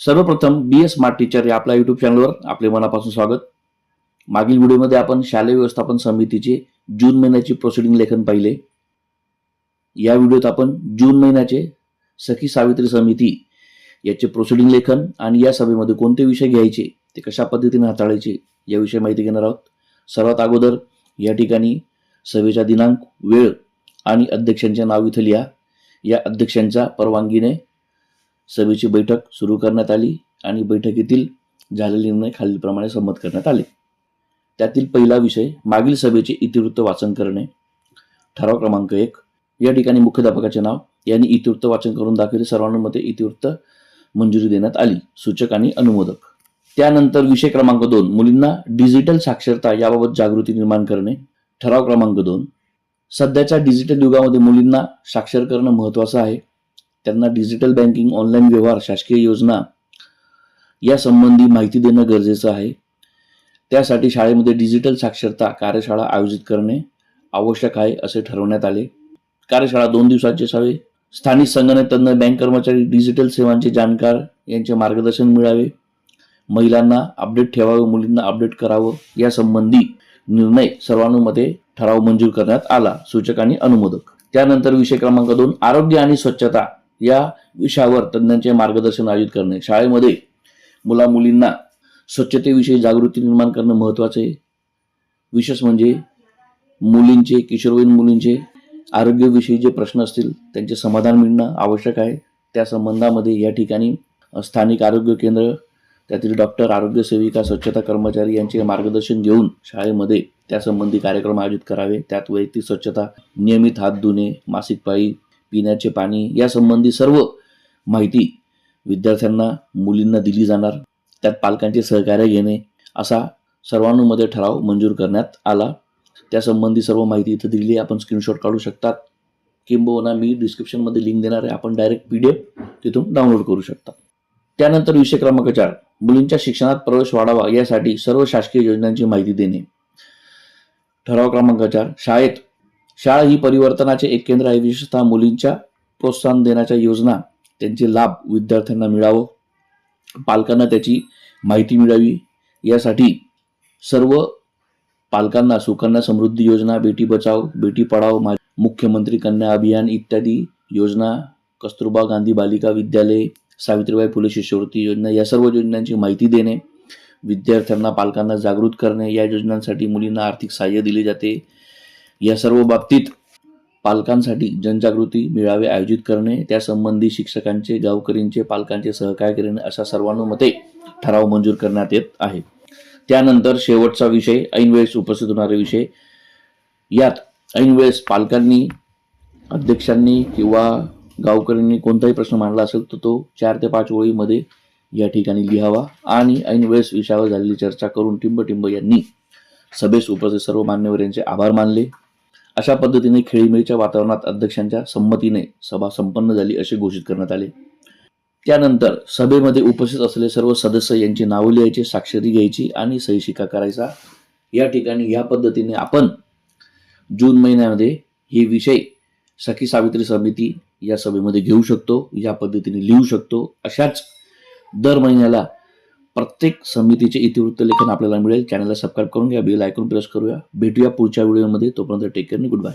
सर्वप्रथम बी S smart teacher या आपल्या युट्यूब चॅनलवर आपले मनापासून स्वागत. मागील व्हिडिओमध्ये आपण शालेय व्यवस्थापन समितीचे जून महिन्याचे प्रोसिडिंग लेखन पाहिले. या व्हिडिओत आपण जून महिन्याचे सखी सावित्री समिती याचे प्रोसिडिंग लेखन आणि या सभेमध्ये कोणते विषय घ्यायचे ते कशा पद्धतीने हाताळायचे याविषयी माहिती घेणार आहोत. सर्वात अगोदर या ठिकाणी सभेचा दिनांक वेळ आणि अध्यक्षांचे नाव इथं लिहा. या अध्यक्षांच्या परवानगीने सभेची बैठक सुरू करण्यात आली आणि बैठकीतील झालेले निर्णय खालीलप्रमाणे संमत करण्यात आले. त्यातील पहिला विषय मागील सभेचे इतिवृत्त वाचन करणे. ठराव क्रमांक एक. या ठिकाणी मुख्याध्यापकाचे नाव यांनी इतिवृत्त वाचन करून दाखवले. सर्वांमध्ये इतिवृत्त मंजुरी देण्यात आली. सूचक आणि अनुमोदक. त्यानंतर विषय क्रमांक दोन. मुलींना डिजिटल साक्षरता याबाबत जागृती निर्माण करणे. ठराव क्रमांक दोन. सध्याच्या डिजिटल युगामध्ये मुलींना साक्षर करणं महत्त्वाचं आहे. त्यांना डिजिटल बँकिंग ऑनलाईन व्यवहार शासकीय योजना यासंबंधी माहिती देणं गरजेचं आहे. त्यासाठी शाळेमध्ये डिजिटल साक्षरता कार्यशाळा आयोजित करणे आवश्यक आहे असे ठरवण्यात आले. कार्यशाळा दोन दिवसाची असावे. स्थानिक संगणक तज्ञ बँक कर्मचारी डिजिटल सेवांचे जाणकार यांचे मार्गदर्शन मिळावे. महिलांना अपडेट ठेवावे मुलींना अपडेट करावं यासंबंधी निर्णय सर्वानुमते ठराव मंजूर करण्यात आला. सूचक आणि अनुमोदक. त्यानंतर विषय क्रमांक दोन आरोग्य आणि स्वच्छता. या विषयावर तज्ज्ञांचे मार्गदर्शन आयोजित करणे. शाळेमध्ये मुला मुलींना स्वच्छतेविषयी जागृती निर्माण करणं महत्त्वाचं आहे. विशेष म्हणजे मुलींचे किशोरवयीन मुलींचे आरोग्यविषयी जे प्रश्न असतील त्यांचे समाधान मिळणं आवश्यक आहे. त्या संबंधामध्ये या ठिकाणी स्थानिक आरोग्य केंद्र त्यातील डॉक्टर आरोग्य सेविका स्वच्छता कर्मचारी यांचे मार्गदर्शन घेऊन शाळेमध्ये त्यासंबंधी कार्यक्रम आयोजित करावे. त्यात वैयक्तिक स्वच्छता नियमित हात धुणे मासिक पाळी पिण्याचे पाणी यासंबंधी सर्व माहिती विद्यार्थ्यांना मुलींना दिली जाणार. त्यात पालकांचे सहकार्य घेणे असा सर्वांमध्ये ठराव मंजूर करण्यात आला. त्यासंबंधी सर्व माहिती इथं दिली आहे. आपण स्क्रीनशॉट काढू शकतात किंबहुना मी डिस्क्रिप्शनमध्ये लिंक देणार आहे. आपण डायरेक्ट पी डी एफ तिथून डाउनलोड करू शकता. त्यानंतर विषय क्रमांक चार. मुलींच्या शिक्षणात प्रवेश वाढावा यासाठी सर्व शासकीय योजनांची माहिती देणे. ठराव क्रमांक चार. शाळेत शाळा ही परिवर्तनाचे एक केंद्र आहे. विशेषतः मुलींच्या प्रोत्साहन देण्याच्या योजना त्यांचे लाभ विद्यार्थ्यांना मिळावं पालकांना त्याची माहिती मिळावी. यासाठी सर्व पालकांना सुकन्या समृद्धी योजना बेटी बचाव बेटी पढाव मा- मुख्यमंत्री कन्या अभियान इत्यादी योजना कस्तुरबा गांधी बालिका विद्यालय सावित्रीबाई फुले शिष्यवृत्ती योजना या सर्व योजनांची माहिती देणे विद्यार्थ्यांना पालकांना जागृत करणे या योजनांसाठी मुलींना आर्थिक सहाय्य दिले जाते. या सर्व बाबतीत पालकांसाठी जनजागृती मेळावे आयोजित करणे त्यासंबंधी शिक्षकांचे गावकरींचे पालकांचे सहकार्य करणे अशा सर्वानुमते ठराव मंजूर करण्यात येत आहे त्यानंतर शेवटचा विषय ऐनवेळेस उपस्थित होणारे विषय. यात ऐनवेळेस पालकांनी अध्यक्षांनी किंवा गावकऱ्यांनी कोणताही प्रश्न मांडला असेल तर तो चार ते पाच ओळीमध्ये या ठिकाणी लिहावा आणि ऐनवेळेस विषयावर झालेली चर्चा करून टिंबटिंब यांनी सभेस उपस्थित सर्व मान्यवर यांचे आभार मानले. अशा पद्धतीने खेळीमेळीच्या वातावरणात अध्यक्षांच्या संमतीने सभा संपन्न झाली असे घोषित करण्यात आले. त्यानंतर सभेमध्ये उपस्थित असलेले सर्व सदस्य यांची नावं लिहायची स्वाक्षरी घ्यायची आणि सही शिका करायचा. या ठिकाणी या पद्धतीने आपण जून महिन्यामध्ये हे विषय सखी सावित्री समिती या सभेमध्ये घेऊ शकतो या पद्धतीने लिहू शकतो. अशाच दर महिन्याला प्रत्येक समितीचे इतिवृत्त लेखन आपल्याला मिळेल. चॅनलला सबस्क्राईब करून घ्या बेल ऐकून प्रेस करूया. भेटूया पुढच्या व्हिडिओमध्ये तोपर्यंत टेक केअर गुड बाय